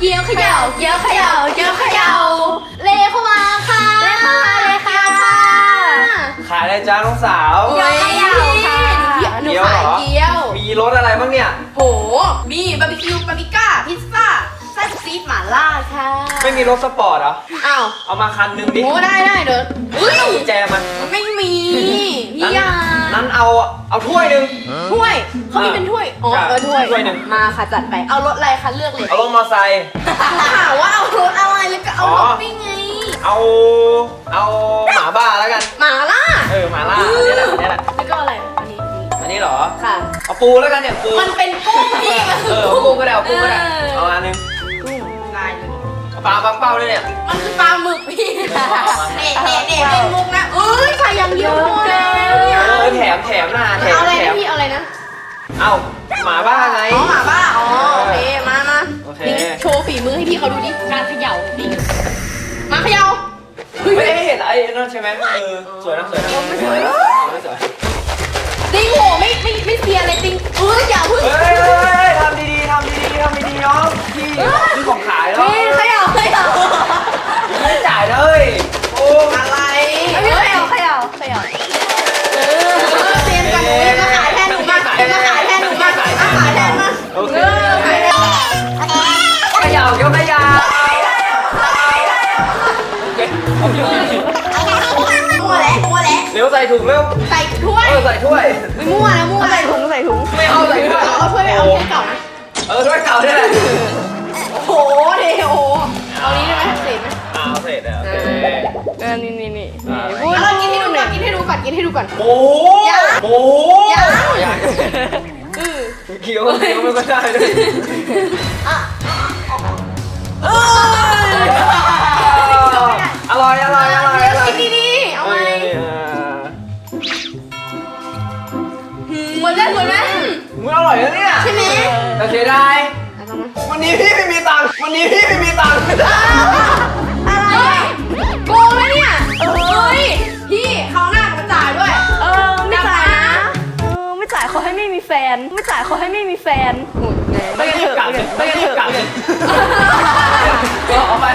เกี๊ยวเขย่าเกี๊ยวเขย่าเกี๊ยวเขย่าเลเข้ามาค่ะเลเข้ามาเลยค่ะขายอะไรจ้าน้องสาวโอ้ยเกี๊ยวเขย่าค่ะหนูขายเกี๊ยว มีรสอะไรบ้างเนี่ย โห มีบาร์บีคิวบาร์บีก้าพิซซ่าไส้ซีดหม่าล่าค่ะ ไม่มีรสสปอร์ตเหรออ้าว เอามาคันหนึงดิโอ้ได้ได้เดี๋ยวอุ้ยเอากุญแจมามันไม่ มีพี่นั้นยานั้นเอาเอาถ้วยหนึ่ง ถ้วยเขามีเป็นถ้วยอ๋อใช่เออถ้วยถ้วยหนึ่ง มาค่ะจัดไปเอารสอะไรคะเลือกเลยเอารถมอไซค์ถามว่าเอารสอะไรแล้วก็เอาอ๋อท็อปปิ้งไง เอาเอาหมาบ้าแล้วกัน หม่าล่าเออหมาล่าอันนี้แหละอันนี้แหละแล้วก็อะไรอันนี้อันนี้อันนี้เหรอค่ะเอาปูแล้วกันเนี่ยปูมันเป็นกุ้งพี่มันเอคืออเอาปูก็ได้เอาปูก็ได้เออเอาอันหนึงกุ้งลายเลยเอาปลาบังเป้าด้วยเนี่ยมันคือปลาหมึกพี่ หมาบ้าไง อ๋อหมาบ้า อ๋อโอเค มามาโอเค นี่โชว์ฝีมือให้พี่เขาดูดิ การเขย่านี่มาเขย่าเฮ้ยไม่ได้เห็นไอ้นั่นใช่ไหมเออสวยนะสวยนะไม่สวยไม่สวย ติงโหไม่ไม่ไม่เสียเลยติงเอ้ยอย่าเพึ่งเฮ้ยเฮ้ยเฮ้ยทำดีๆทำดีๆทำดีๆน้องพี่ซื้อของขายแล้วพี่เขย่าเขย่าไม่ได้จ่ายเลย โอ้อะไร ส่ถุงเร็วใส่ถ้วยเออใส่ถ้วย ไม่มั่วนะมั่วใส่ถุงใส่ถุงไม่เอาใส่ถ้วยเอาถ้วยไปเอาถ้วยเก่านะเออถ้วยเก่าได้แหละโอ้โหเดโอเอานี้ได้ไหมเสร็จไหมอ่าเสร็จแล้วโอเคเออนี่นี่นี่อ่าเอาเรากินให้ดูก่อนกินให้ดูก่อนกินให้ดูก่อนโอ้ยังโอ้ยังยังอือเคี้ยวเคี้ยวไม่ค่อยได้ด้วยอะ หืมหมดแล้วหมดแล้วมึงอร่อยนะเนี่ยใช่ไหมแต่เสียดายเอาทำไมวันนี้พี่ไม่มีตังค์วันนี้พี่ไม่มีตังค์อะไรโกงแล้วเนี่ยเฮ้ยพี่เขาหน้ามาจ่ายด้วย เออไม่จ่ายนะเออไม่จ่ายขอให้ไม่มีแฟน ไม่จ่ายขอให้ไม่มีแฟนไปกันเถอะกลับไปกันเถอะกลับเลยก็เอาไป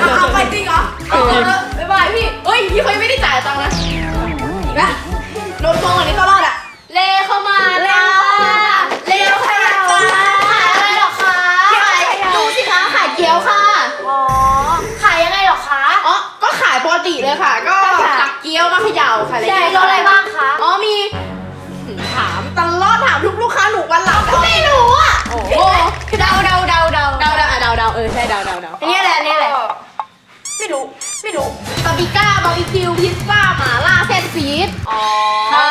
เอาเอาไปจริงเหรอเอาเออบ๊ายบายพี่เฮ้ยพี่เขายังไม่ได้จ่ายตังค์นะอีกละโดนโกงอันนี้ก็รอดอะ เลเข้ามาเร็วค่ะเลเข้ามาจ้าขายอะไรหรอคะขายดูสิคะขายเกี๊ยวค่ะ อ๋อ ขายยังไงหรอคะ อ๋อ ก็ขายปกติเลยค่ะ ก็ค่ะตักเกี๊ยวมาเขย่าค่ะใช่ย่รสอะไรบ้างคะ อ๋อ มีถามตลอดถามทุกลูกค้าหนูวันหลังก็ไม่รู้อะ โอ้โหเดาเดาเดาเดาเดาเดาอะเดาเดาเออใช่เดาเดาเดาอันนี้แหละอันนี้แหละไม่รู้ ไม่รู้บาร์บีก้าบาร์บีคิวพิซซ่าหม่าล่าแซ่บซีดอ๋อค่ะ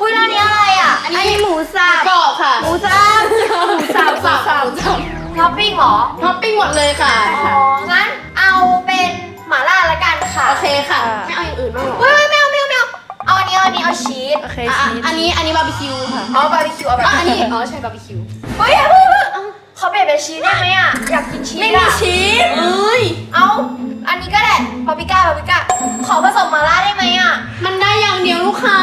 อุ้ยแล้วอันนี้อะไรอะ อัอันนนี้นี้หมูสับกรอบค่ะ หมูสับหมูสับหมูสับสับท็อปปิ้งเหรอท็อปปิ้งหมดเลยค่ะ อ๋อ งั้นเอาเป็นหม่าล่าละกันค่ะ โอเคค่ะอ่าไม่เอาอย่างอื่นบ้างหรอเฮ้ยไม่เอาไม่เอาไม่เอาเอาอันนี้เอาอันนี้เอาชีสโอเคอะชีสอันนี้อันนี้บาร์บีคิวค่ะเอาบาร์บีคิวเอาแบบอะอันนี้อ๋อใช่บาร์บีคิวเฮ้ยอย่าเพิ่งเพิ่งเขาเปลี่ยนเป็นชีสได้ไหมอะ อยากกินชีสไม่มีอะชีสเอ้ยเอา อันนี้ก็ได้ปาปริก้าปาปริก้า ขอผสมหม่าล่าได้ไหมอะมันได้อย่างเดียวลูกค้า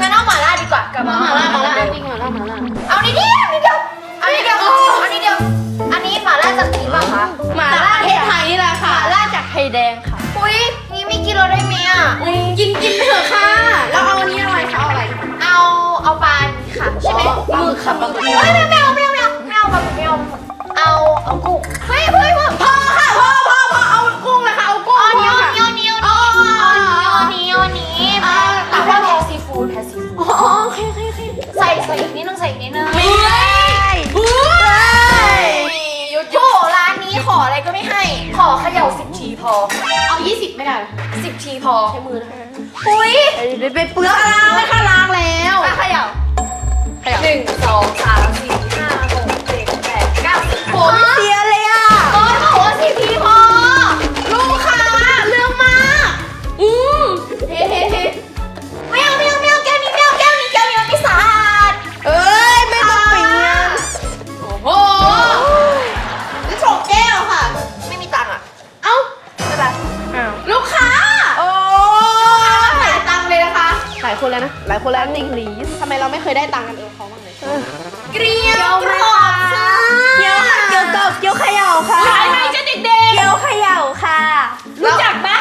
งั้นเอาหม่าล่าดีกว่ากลับมามาหมาล่ามาล่าเอจริงหมาล่ามาล่าเอานิดเดียวนิดเดียวเอานิดเดียวเอานิดเดียว อันนี้หม่าล่าจากนี้ป่ะคะหมาล่าประเทศไทยนี่แหละหค่ะม่าล่าจากไทยแดงค่ะ อุ้ยนี่ไม่กินเราได้ไหมอะกินกินไปเถอะค่ะ แล้วเอาอันนี้อะไรคะเอาอะไร เอาเอาปลาอันนี้ค่ะใช่ไหมปลาหมึกค่ะปลาหมึกเฮ้ยไม่เอาไม่เอาไม่เอาไม่เอาปลาหมึกไม่เอาเอาเอา เอา 20 ไม่ได้เหรอสิบทีพอใช้มือนะคะอุ้ยไปเปลือกล้างเลยค่ะล้างแล้วมาเขย่าหนึ่งสองสามสี่ห้าหกเจ็ดแปดเก้าสิบโหไม่เสียายคนแล้วนะ หลายคนแล้วนิงลีสทำไมเราไม่เคยได้ตังค์กันเองเขาบ้างเลยเกลียวกรอบค่เกี๊ยวเกี๊ยวกรอบเกี๊ยวเขย่าค่ะขายให้ฉักเด็กเกี๊ยวเขย่าค่ะ รู้จักปะ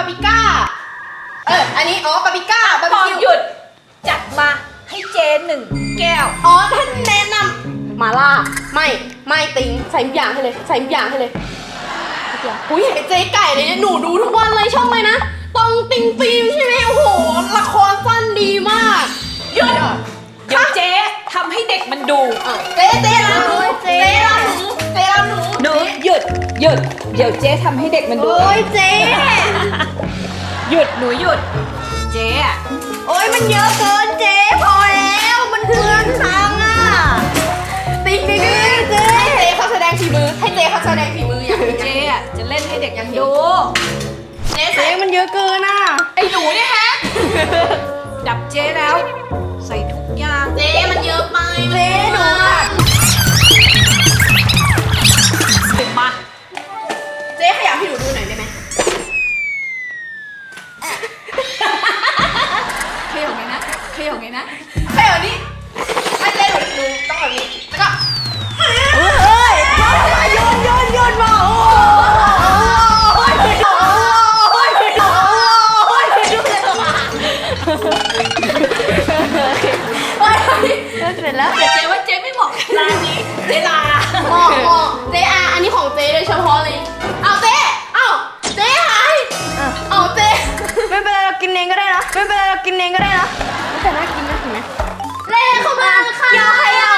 าปริก้า เออ อันนี้อ๋อปาปริก้าบาร์พบีอคิวหยุดจัดมาให้เจหนึ่งแก้ว อ๋อท่านแนะนำมาล่า ไม่ ไม่ติงใส่ทุกอย่างให้เลย ใส่ทุกอย่างให้เลยอุ้ยเห็นเจ๊ไก่เลยเนี่ยหนูดูทุกวันเลยช่องเลยนะต้องติงฟิล์มใช่ไหมโอ้โห ละครสั้นดีมาก หยุด เดี๋ยวเจ๊ทำให้เด็กมันดูอะเจ๊เจ๊ละหนูเหยุด เดี๋ยวเจ๊ทำให้เด็กมันดู โอ้ยเจ๊หยุดหนูหยุด เจ๊อะโอ้ยมันเยอะเกินเจ๊พอแล้ว มันเกินทางอะติ๊งติ๊งติ๊งเจ๊ให้เจ๊เขาแสดงฝีมือ ให้เจ๊เขาแสดงฝีมืออย่างนี้เจ๊อะจะเล่นให้เด็กมันดูเจ๊เจ๊มันเยอะเกินอะไอ้หนูเนี่ยฮะ ดับเจ๊แล้ว ใส่ทุกอย่างเจ๊ ว่าเจ๊ไม่เหมาะกับร้านนี้เจ๊ลาหมอกหมอกเจ๊อาอันนี้ของเจ๊โดยเฉพาะเลย เอาเจ๊เอาเจ๊หายเอาเจ๊ไม่เป็นไรเรากินเองก็ได้นะไม่เป็นไรเรากินเองก็ได้นะแต่น่ากินนะเห็นไหมเล่เข้ามาค่ะยาเขย่าค่ะยา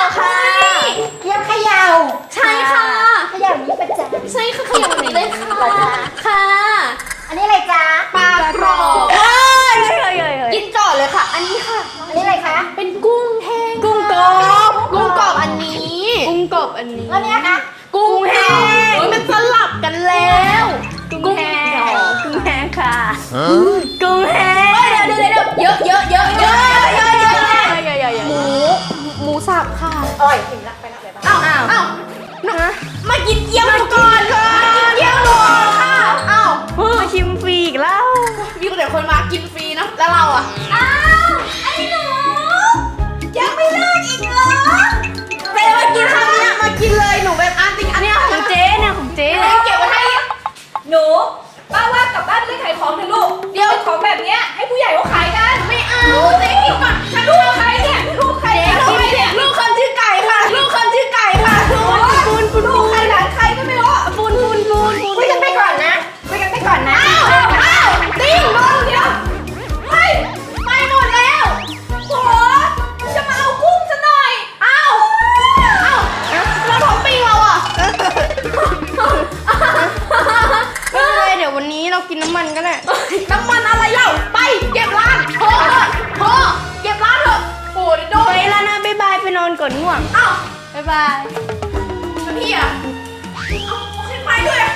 หนูป้าว่ากลับบ้านไปเล่นขายของเถอะลูกเดี๋ยวของแบบเนี้ยให้ผู้ใหญ่เขาขายกัน ไม่เอาเจ๊กินก่อนฉันลูลูกกใครเนี่ยลูกใครเจ๊เนี่ยลูกเนี่ยลูกคนชื่อไก่ำมันก็ได้น้ำมันอะไรเล่า ไปเก็บร้านพอเถอะพอเก็บร้านเถอะโอ้ยโดนไปแล้วนะบ๊ายบายไปนอนก่อนง่วงอ้าวบ๊ายบายแล้วพี่อะเอาโอเคไปด้วยอะ